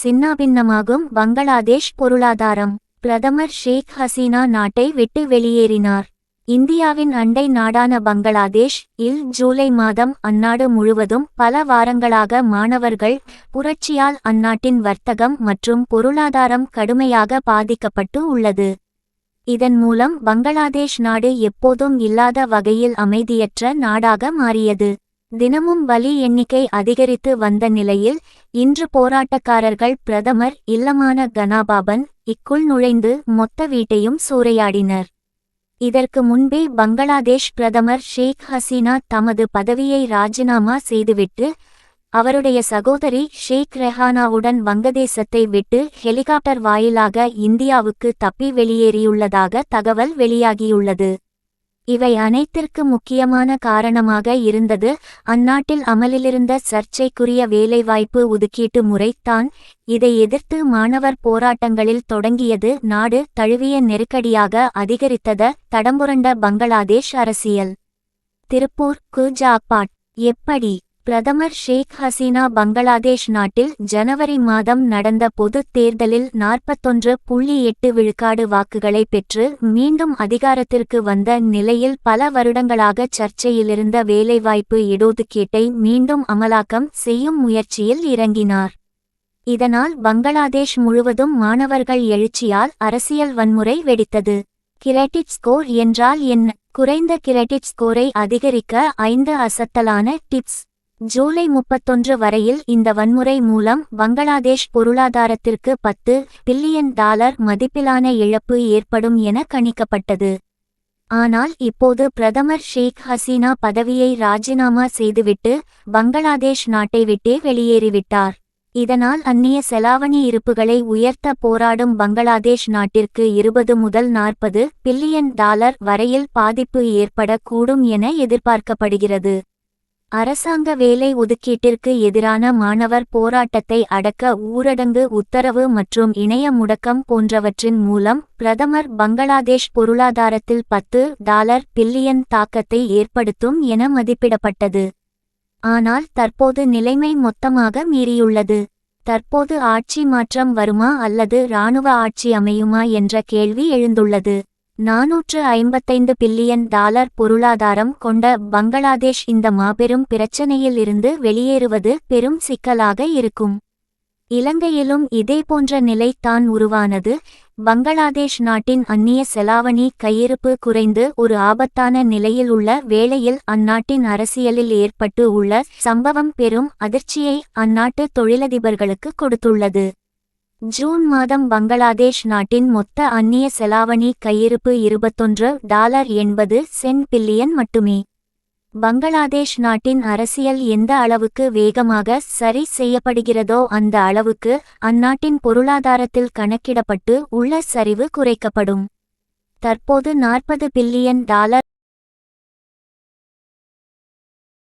சின்னாபின்னமாகும் பங்களாதேஷ் பொருளாதாரம். பிரதமர் ஷேக் ஹசீனா நாட்டை விட்டு வெளியேறினார். இந்தியாவின் அண்டை நாடான பங்களாதேஷ் இல் ஜூலை மாதம் அந்நாடு முழுவதும் பல வாரங்களாக மாணவர்கள் புரட்சியால் அந்நாட்டின் வர்த்தகம் மற்றும் பொருளாதாரம் கடுமையாக பாதிக்கப்பட்டு உள்ளது. இதன் மூலம் பங்களாதேஷ் நாடு எப்போதும் இல்லாத வகையில் அமைதியற்ற நாடாக மாறியது. தினமும் பலி எண்ணிக்கை அதிகரித்து வந்த நிலையில் இன்று போராட்டக்காரர்கள் பிரதமர் இல்லமான கனாபாபன் இக்குள் நுழைந்து மொத்த வீட்டையும் சூறையாடினர். இதற்கு முன்பே பங்களாதேஷ் பிரதமர் ஷேக் ஹசீனா தமது பதவியை ராஜினாமா செய்துவிட்டு அவருடைய சகோதரி ஷேக் ரெஹானாவுடன் வங்கதேசத்தை விட்டு ஹெலிகாப்டர் வாயிலாக இந்தியாவுக்கு தப்பி வெளியேறியுள்ளதாக தகவல் வெளியாகியுள்ளது. இவை அனைத்திற்கு முக்கியமான காரணமாக இருந்தது அந்நாட்டில் அமலிலிருந்த சர்ச்சைக்குரிய வேலைவாய்ப்பு ஒதுக்கீட்டு முறைத்தான் இதை எதிர்த்து மாணவர் போராட்டங்களில் தொடங்கியது. நாடு தழுவிய நெருக்கடியாக அதிகரித்தத தடம்புரண்ட பங்களாதேஷ் அரசியல். திருப்பூர் குஜாபாட். எப்படி? பிரதமர் ஷேக் ஹசீனா பங்களாதேஷ் நாட்டில் ஜனவரி மாதம் நடந்த பொதுத் தேர்தலில் நாற்பத்தொன்று புள்ளி எட்டு விழுக்காடு வாக்குகளை பெற்று மீண்டும் அதிகாரத்திற்கு வந்த நிலையில் பல வருடங்களாக சர்ச்சையிலிருந்த வேலைவாய்ப்பு இடஒதுக்கீட்டை மீண்டும் அமலாக்கம் செய்யும் முயற்சியில் இறங்கினார். இதனால் பங்களாதேஷ் முழுவதும் மாணவர்கள் எழுச்சியால் அரசியல் வன்முறை வெடித்தது. கிரெடிட் ஸ்கோர் என்றால் என்ன? குறைந்த கிரெடிட் ஸ்கோரை அதிகரிக்க ஐந்து அசத்தலான டிப்ஸ். ஜூலை முப்பத்தொன்று வரையில் இந்த வன்முறை மூலம் பங்களாதேஷ் பொருளாதாரத்திற்கு பத்து பில்லியன் டாலர் மதிப்பிலான இழப்பு ஏற்படும் என கணிக்கப்பட்டது. ஆனால் இப்போது பிரதமர் ஷேக் ஹசீனா பதவியை ராஜினாமா செய்துவிட்டு பங்களாதேஷ் நாட்டை விட்டே வெளியேறிவிட்டார். இதனால் அந்நிய செலாவணி இருப்புகளை உயர்த்த போராடும் பங்களாதேஷ் நாட்டிற்கு இருபது முதல் நாற்பது பில்லியன் டாலர் வரையில் பாதிப்பு ஏற்படக்கூடும் என எதிர்பார்க்கப்படுகிறது. அரசாங்க வேலை ஒதுக்கீட்டிற்கு எதிரான மாணவர் போராட்டத்தை அடக்க ஊரடங்கு உத்தரவு மற்றும் இணைய முடக்கம் போன்றவற்றின் மூலம் பிரதமர் பங்களாதேஷ் பொருளாதாரத்தில் பத்து டாலர் பில்லியன் தாக்கத்தை ஏற்படுத்தும் என மதிப்பிடப்பட்டது. ஆனால் தற்போது நிலைமை மொத்தமாக மீறியுள்ளது. தற்போது ஆட்சி மாற்றம் வருமா அல்லது இராணுவ ஆட்சி அமையுமா என்ற கேள்வி எழுந்துள்ளது. நாநூற்று ஐம்பத்தைந்து பில்லியன் டாலர் பொருளாதாரம் கொண்ட பங்களாதேஷ் இந்த மாபெரும் பிரச்சனையில் இருந்து வெளியேறுவது பெரும் சிக்கலாக இருக்கும். இலங்கையிலும் இதேபோன்ற நிலை தான் உருவானது. பங்களாதேஷ் நாட்டின் அந்நிய செலாவணி கையிருப்பு குறைந்து ஒரு ஆபத்தான நிலையில் உள்ள வேளையில் அந்நாட்டின் அரசியலில் ஏற்பட்டு உள்ள சம்பவம் பெரும் அதிர்ச்சியை அந்நாட்டு தொழிலதிபர்களுக்கு கொடுத்துள்ளது. ஜூன் மாதம் பங்களாதேஷ் நாட்டின் மொத்த அந்நிய செலாவணி கையிருப்பு இருபத்தொன்று டாலர் எண்பது சென் பில்லியன் மட்டுமே. பங்களாதேஷ் நாட்டின் அரசியல் எந்த அளவுக்கு வேகமாக சரி செய்யப்படுகிறதோ அந்த அளவுக்கு அந்நாட்டின் பொருளாதாரத்தில் கணக்கிடப்பட்டு உள்ள சரிவு குறைக்கப்படும். தற்போது நாற்பது பில்லியன் டாலர்